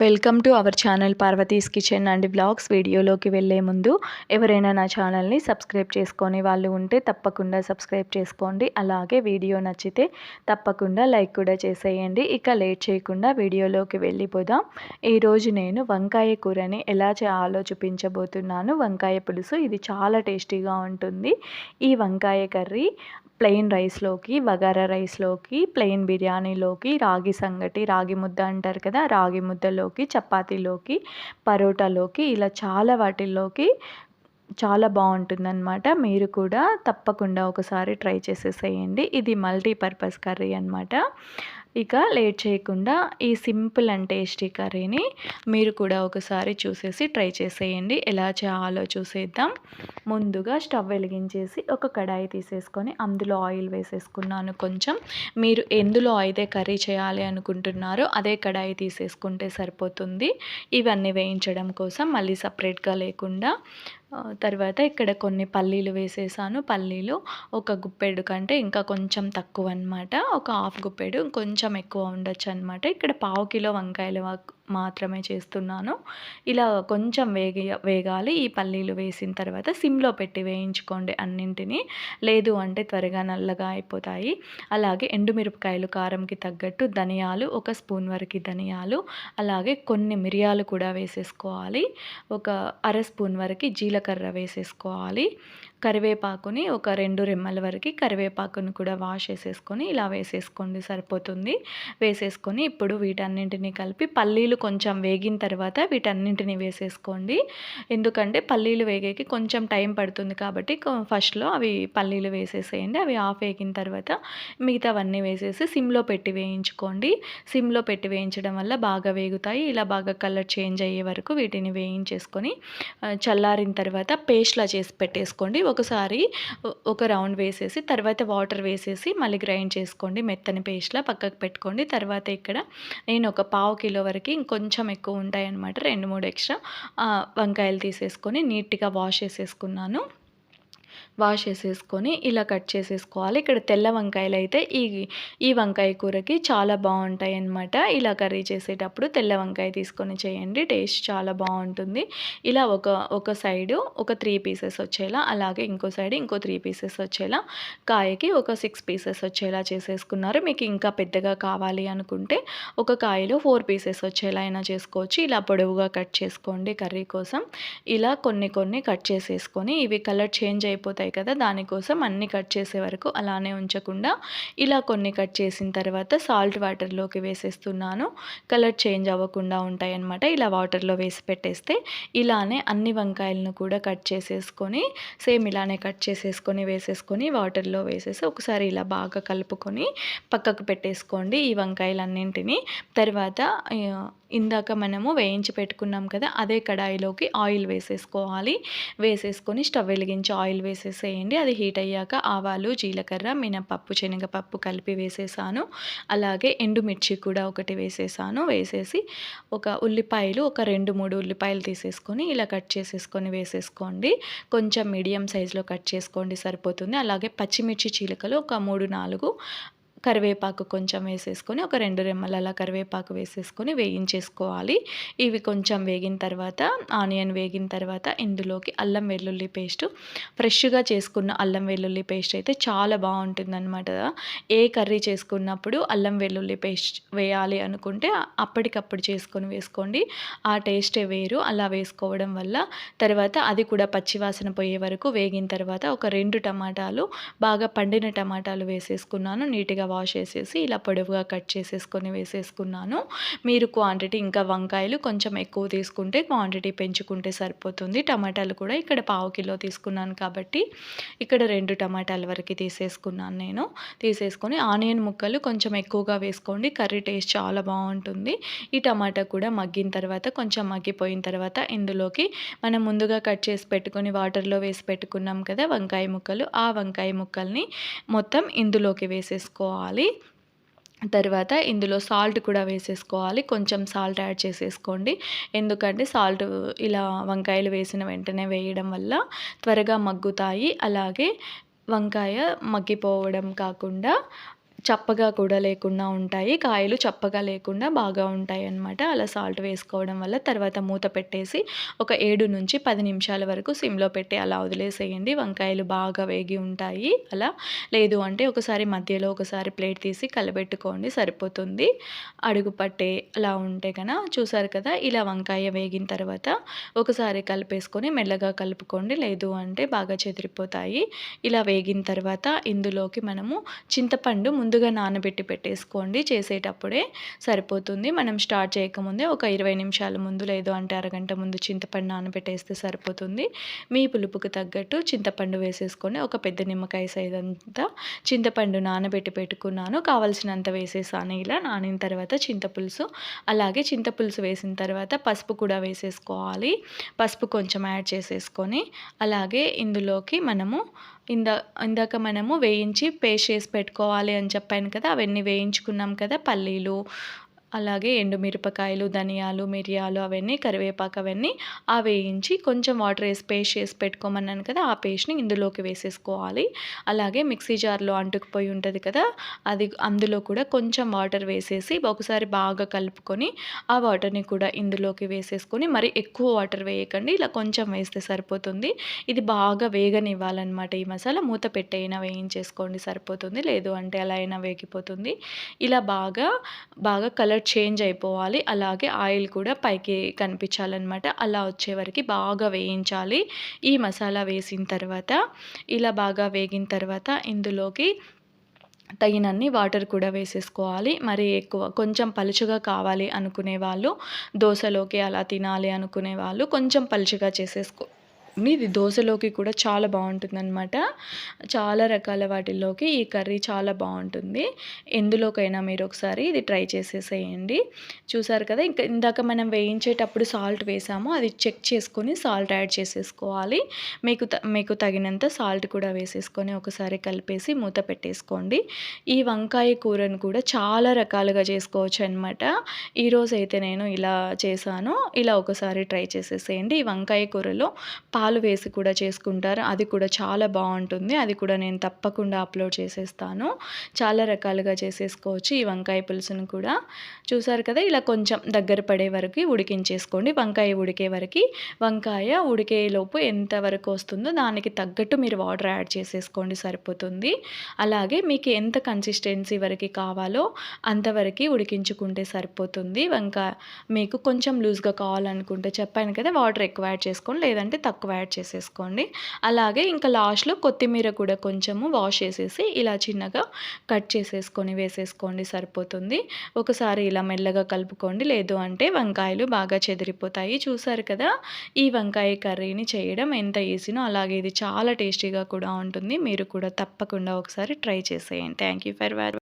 Welcome to our channel Parvathi's kitchen and blogs వీడియోలోకి వెళ్ళే ముందు ఎవరైనా నా ఛానల్ని సబ్స్క్రైబ్ చేసుకొని వాళ్ళు ఉంటే తప్పకుండా సబ్స్క్రైబ్ చేసుకోండి. అలాగే వీడియో నచ్చితే తప్పకుండా లైక్ కూడా చేసేయండి. ఇక లేట్ చేయకుండా వీడియోలోకి వెళ్ళిపోదాం. ఈరోజు నేను వంకాయ కూరని ఎలా చేయాలో చూపించబోతున్నాను వంకాయ పులుసు ఇది చాలా టేస్టీగా ఉంటుంది. ఈ వంకాయ కర్రీ ప్లెయిన్ రైస్లోకి బగారా రైస్లోకి ప్లెయిన్ బిర్యానీలోకి రాగి సంగటి రాగి ముద్ద అంటారు కదా రాగి ముద్దలోకి చపాతీలోకి పరోటాలోకి ఇలా చాలా వాటిల్లోకి చాలా బాగుంటుందన్నమాట మీరు కూడా తప్పకుండా ఒకసారి ట్రై చేసేసేయండి. ఇది మల్టీపర్పస్ కర్రీ అనమాట ఇక లేట్ చేయకుండా ఈ సింపుల్ అండ్ టేస్టీ కర్రీని మీరు కూడా ఒకసారి చూసేసి ట్రై చేసేయండి. ఎలా చేయాలో చూసేద్దాం. ముందుగా స్టవ్ వెలిగించేసి ఒక కడాయి తీసేసుకొని అందులో ఆయిల్ వేసేసుకున్నాను కొంచెం. మీరు ఎందులో అయితే కర్రీ చేయాలి అనుకుంటున్నారో అదే కడాయి తీసేసుకుంటే సరిపోతుంది. ఇవన్నీ వేయించడం కోసం మళ్ళీ సపరేట్గా లేకుండా తర్వాత ఇక్కడ కొన్ని పల్లీలు వేసేసాను. పల్లీలు ఒక గుప్పెడు కంటే ఇంకా కొంచెం తక్కువ అనమాట ఒక హాఫ్ గుప్పెడు కొంచెం ఎక్కువ ఉండొచ్చు అనమాట ఇక్కడ పావు కిలో వంకాయలు మాత్రమే చేస్తున్నాను. ఇలా కొంచెం వేగి వేగాలి. ఈ పల్లీలు వేసిన తర్వాత సిమ్లో పెట్టి వేయించుకోండి అన్నింటినీ. లేదు అంటే త్వరగా నల్లగా అయిపోతాయి. అలాగే ఎండుమిరపకాయలు కారంకి తగ్గట్టు ధనియాలు ఒక స్పూన్ వరకు ధనియాలు అలాగే కొన్ని మిరియాలు కూడా వేసేసుకోవాలి. ఒక అర స్పూన్ వరకు జీలకర్ర వేసేసుకోవాలి. కరివేపాకుని ఒక రెండు రెమ్మల వరకు కరివేపాకుని కూడా వాష్ చేసేసుకొని ఇలా వేసేసుకోండి సరిపోతుంది. వేసేసుకొని ఇప్పుడు వీటన్నింటినీ కలిపి పల్లీలు కొంచెం వేగిన తర్వాత వీటన్నింటినీ వేసేసుకోండి. ఎందుకంటే పల్లీలు వేగేకి కొంచెం టైం పడుతుంది కాబట్టి ఫస్ట్లో అవి పల్లీలు వేసేసేయండి. అవి ఆఫ్ వేగిన తర్వాత మిగతావన్నీ వేసేసి సిమ్లో పెట్టి వేయించుకోండి. సిమ్లో పెట్టి వేయించడం వల్ల బాగా వేగుతాయి. ఇలా బాగా కలర్ చేంజ్ అయ్యే వరకు వీటిని వేయించేసుకొని చల్లారిన తర్వాత పేస్ట్లా చేసి పెట్టేసుకోండి. ఒకసారి ఒక రౌండ్ వేసేసి తర్వాత వాటర్ వేసేసి మళ్ళీ గ్రైండ్ చేసుకోండి. మెత్తని పేస్ట్లా పక్కకు పెట్టుకోండి. తర్వాత ఇక్కడ నేను ఒక పావు కిలో వరకు ఇంకొంచెం ఎక్కువ ఉంటాయన్నమాట. రెండు మూడు ఎక్స్ట్రా వంకాయలు తీసేసుకొని నీట్గా వాష్ చేసేసుకున్నాను. వాష్ చేసేసుకొని ఇలా కట్ చేసేసుకోవాలి. ఇక్కడ తెల్ల వంకాయలు అయితే ఈ ఈ వంకాయ కూరకి చాలా బాగుంటాయి అన్నమాట. ఇలా కర్రీ చేసేటప్పుడు తెల్ల వంకాయ తీసుకొని చేయండి టేస్ట్ చాలా బాగుంటుంది. ఇలా ఒక ఒక సైడు ఒక త్రీ పీసెస్ వచ్చేలా అలాగే ఇంకో సైడ్ ఇంకో త్రీ పీసెస్ వచ్చేలా కాయకి ఒక సిక్స్ పీసెస్ వచ్చేలా చేసేసుకున్నారు. మీకు ఇంకా పెద్దగా కావాలి అనుకుంటే ఒక కాయలో ఫోర్ పీసెస్ వచ్చేలా అయినా చేసుకోవచ్చు. ఇలా పొడవుగా కట్ చేసుకోండి కర్రీ కోసం. ఇలా కొన్ని కొన్ని కట్ చేసేసుకొని ఇవి కలర్ చేంజ్ అయిపోయి పడిపోతాయి కదా దానికోసం అన్ని కట్ చేసే వరకు అలానే ఉంచకుండా ఇలా కొన్ని కట్ చేసిన తర్వాత సాల్ట్ వాటర్లోకి వేసేస్తున్నాను. కలర్ చేంజ్ అవ్వకుండా ఉంటాయి అన్నమాట ఇలా వాటర్లో వేసి పెట్టేస్తే ఇలానే అన్ని వంకాయలను కూడా కట్ చేసేసుకొని సేమ్ ఇలానే కట్ చేసేసుకొని వేసేసుకొని వాటర్లో వేసేసి ఒకసారి ఇలా బాగా కలుపుకొని పక్కకు పెట్టేసుకోండి ఈ వంకాయలన్నింటినీ. తర్వాత ఇందాక మనము వేయించి పెట్టుకున్నాం కదా అదే కడాయిలోకి ఆయిల్ వేసేసుకోవాలి. వేసేసుకొని స్టవ్ వెలిగించి ఆయిల్ వేసేసేయండి. అది హీట్ అయ్యాక ఆవాలు జీలకర్ర మినపప్పు శనగపప్పు కలిపి వేసేసాను. అలాగే ఎండుమిర్చి కూడా ఒకటి వేసేసాను. వేసేసి ఒక ఉల్లిపాయలు ఒక రెండు మూడు ఉల్లిపాయలు తీసేసుకొని ఇలా కట్ చేసేసుకొని వేసేసుకోండి. కొంచెం మీడియం సైజులో కట్ చేసుకోండి సరిపోతుంది. అలాగే పచ్చిమిర్చి చీలకలు ఒక మూడు నాలుగు కరివేపాకు కొంచెం వేసేసుకొని ఒక రెండు రెమ్మలు అలా కరివేపాకు వేసేసుకొని వేయించేసుకోవాలి. ఇవి కొంచెం వేగిన తర్వాత ఆనియన్ వేగిన తర్వాత ఇందులోకి అల్లం వెల్లుల్లి పేస్ట్. ఫ్రెష్గా చేసుకున్న అల్లం వెల్లుల్లి పేస్ట్ అయితే చాలా బాగుంటుందన్నమాట. ఏ కర్రీ చేసుకున్నప్పుడు అల్లం వెల్లుల్లి పేస్ట్ వేయాలి అనుకుంటే అప్పటికప్పుడు చేసుకొని వేసుకోండి. ఆ టేస్టే వేరు. అలా వేసుకోవడం వల్ల తర్వాత అది కూడా పచ్చివాసన పోయే వరకు వేగిన తర్వాత ఒక రెండు టమాటాలు బాగా పండిన టమాటాలు వేసేసుకున్నాను. నీట్గా వాష్ చేసేసి ఇలా పొడవుగా కట్ చేసేసుకొని వేసేసుకున్నాను. మీరు క్వాంటిటీ ఇంకా వంకాయలు కొంచెం ఎక్కువ తీసుకుంటే క్వాంటిటీ పెంచుకుంటే సరిపోతుంది. టమాటాలు కూడా ఇక్కడ పావు కిలో తీసుకున్నాను కాబట్టి ఇక్కడ రెండు టమాటాల వరకు తీసేసుకున్నాను నేను. తీసేసుకొని ఆనియన్ ముక్కలు కొంచెం ఎక్కువగా వేసుకోండి. కర్రీ టేస్ట్ చాలా బాగుంటుంది. ఈ టమాటా కూడా మగ్గిన తర్వాత కొంచెం మగ్గిపోయిన తర్వాత ఇందులోకి మనం ముందుగా కట్ చేసి పెట్టుకొని వాటర్లో వేసి పెట్టుకున్నాం కదా వంకాయ ముక్కలు ఆ వంకాయ ముక్కల్ని మొత్తం ఇందులోకి వేసేసుకోవాలి. వేసేసుకోవాలి తర్వాత ఇందులో సాల్ట్ కూడా వేసేసుకోవాలి. కొంచెం సాల్ట్ యాడ్ చేసేసుకోండి. ఎందుకంటే సాల్ట్ ఇలా వంకాయలు వేసిన వెంటనే వేయడం వల్ల త్వరగా మగ్గుతాయి. అలాగే వంకాయ మగ్గిపోవడం కాకుండా చప్పగా కూడా లేకుండా ఉంటాయి. కాయలు చప్పగా లేకుండా బాగా ఉంటాయి అన్నమాట. అలా సాల్ట్ వేసుకోవడం వల్ల తర్వాత మూత పెట్టేసి ఒక ఏడు నుంచి పది నిమిషాల వరకు సిమ్లో పెట్టి అలా వదిలేసేయండి. వంకాయలు బాగా వేగి ఉంటాయి. అలా లేదు అంటే ఒకసారి మధ్యలో ఒకసారి ప్లేట్ తీసి కలబెట్టుకోండి సరిపోతుంది. అడుగు పట్టే అలా ఉంటే కనుక చూసారు కదా ఇలా వంకాయ వేగిన తర్వాత ఒకసారి కలిపేసుకొని మెల్లగా కలుపుకోండి. లేదు అంటే బాగా చెదిరిపోతాయి. ఇలా వేగిన తర్వాత ఇందులోకి మనము చింతపండు ముందు ముందుగా నానబెట్టి పెట్టేసుకోండి. చేసేటప్పుడే సరిపోతుంది. మనం స్టార్ట్ చేయకముందే ఒక ఇరవై నిమిషాల ముందు లేదు అంటే అరగంట ముందు చింతపండు నానబెట్టేస్తే సరిపోతుంది. మీ పులుపుకు తగ్గట్టు చింతపండు వేసేసుకొని ఒక పెద్ద నిమ్మకాయ సైజ్ అంతా చింతపండు నానబెట్టి పెట్టుకున్నాను. కావలసినంత వేసేసాను. ఇలా నానిన తర్వాత చింతపులుసు అలాగే చింతపులుసు వేసిన తర్వాత పసుపు కూడా వేసేసుకోవాలి. పసుపు కొంచెం యాడ్ చేసేసుకొని అలాగే ఇందులోకి మనము ఇందా ఇందాక మనము వేయించి పేస్ట్ చేసి పెట్టుకోవాలి అని చెప్పాను కదా అవన్నీ వేయించుకున్నాం కదా పల్లీలు అలాగే ఎండుమిరపకాయలు ధనియాలు మిరియాలు అవన్నీ కరివేపాకు అవన్నీ ఆ వేయించి కొంచెం వాటర్ వేసి పేస్ట్ చేసి పెట్టుకోమన్నాను కదా ఆ పేస్ట్ని ఇందులోకి వేసేసుకోవాలి. అలాగే మిక్సీ జార్లో అంటుకుపోయి ఉంటుంది కదా అది అందులో కూడా కొంచెం వాటర్ వేసేసి ఒకసారి బాగా కలుపుకొని ఆ వాటర్ని కూడా ఇందులోకి వేసేసుకొని మరి ఎక్కువ వాటర్ వేయకండి ఇలా కొంచెం వేస్తే సరిపోతుంది. ఇది బాగా వేగనివ్వాలన్నమాట ఈ మసాలా మూత పెట్టైనా వేయించేసుకోండి సరిపోతుంది లేదు అంటే అలా అయినా వేగిపోతుంది. ఇలా బాగా బాగా కలర్ కలర్ చేంజ్ అయిపోవాలి. అలాగే ఆయిల్ కూడా పైకి కనిపించాలన్నమాట. అలా వచ్చే వరకు బాగా వేయించాలి. ఈ మసాలా వేసిన తర్వాత ఇలా బాగా వేగిన తర్వాత ఇందులోకి తగినన్ని వాటర్ కూడా వేసేసుకోవాలి. మరి ఎక్కువ కొంచెం పలుచగా కావాలి అనుకునే వాళ్ళు దోశలోకి అలా తినాలి అనుకునే వాళ్ళు కొంచెం పలుచగా చేసేసుకో ఇది దోశలోకి కూడా చాలా బాగుంటుందన్నమాట. చాలా రకాల వాటిల్లోకి ఈ కర్రీ చాలా బాగుంటుంది. ఎందులోకైనా మీరు ఒకసారి ఇది ట్రై చేసేసేయండి. చూసారు కదా ఇంకా ఇందాక మనం వేయించేటప్పుడు సాల్ట్ వేసాము. అది చెక్ చేసుకొని సాల్ట్ యాడ్ చేసేసుకోవాలి. మీకు మీకు తగినంత సాల్ట్ కూడా వేసేసుకొని ఒకసారి కలిపేసి మూత పెట్టేసుకోండి. ఈ వంకాయ కూరను కూడా చాలా రకాలుగా చేసుకోవచ్చు అనమాట ఈరోజు అయితే నేను ఇలా చేశాను. ఇలా ఒకసారి ట్రై చేసేసేయండి. ఈ వంకాయ కూరలో పాలు వేసి కూడా చేసుకుంటారు. అది కూడా చాలా బాగుంటుంది. అది కూడా నేను తప్పకుండా అప్లోడ్ చేసేస్తాను. చాలా రకాలుగా చేసేసుకోవచ్చు ఈ వంకాయ పులుసును కూడా. చూసారు కదా ఇలా కొంచెం దగ్గర పడే వరకు ఉడికించేసుకోండి. వంకాయ ఉడికే వరకు వంకాయ ఉడికేలోపు ఎంత వరకు వస్తుందో దానికి తగ్గట్టు మీరు వాటర్ యాడ్ చేసేసుకోండి సరిపోతుంది. అలాగే మీకు ఎంత కన్సిస్టెన్సీ వరకు కావాలో అంతవరకు ఉడికించుకుంటే సరిపోతుంది. వంకాయ మీకు కొంచెం లూజ్గా కావాలనుకుంటే చెప్పాను కదా వాటర్ ఎక్కువ యాడ్ చేసుకోండి. లేదంటే తక్కువ యాడ్ చేసేసుకోండి. అలాగే ఇంకా లాస్ట్లో కొత్తిమీర కూడా కొంచెము వాష్ చేసేసి ఇలా చిన్నగా కట్ చేసేసుకొని వేసేసుకోండి సరిపోతుంది. ఒకసారి ఇలా మెల్లగా కలుపుకోండి. లేదు అంటే వంకాయలు బాగా చెదిరిపోతాయి. చూసారు కదా? ఈ వంకాయ కర్రీని చేయడం ఎంత ఈజీనో అలాగే ఇది చాలా టేస్టీగా కూడా ఉంటుంది. మీరు కూడా తప్పకుండా ఒకసారి ట్రై చేసేయండి. Thank you for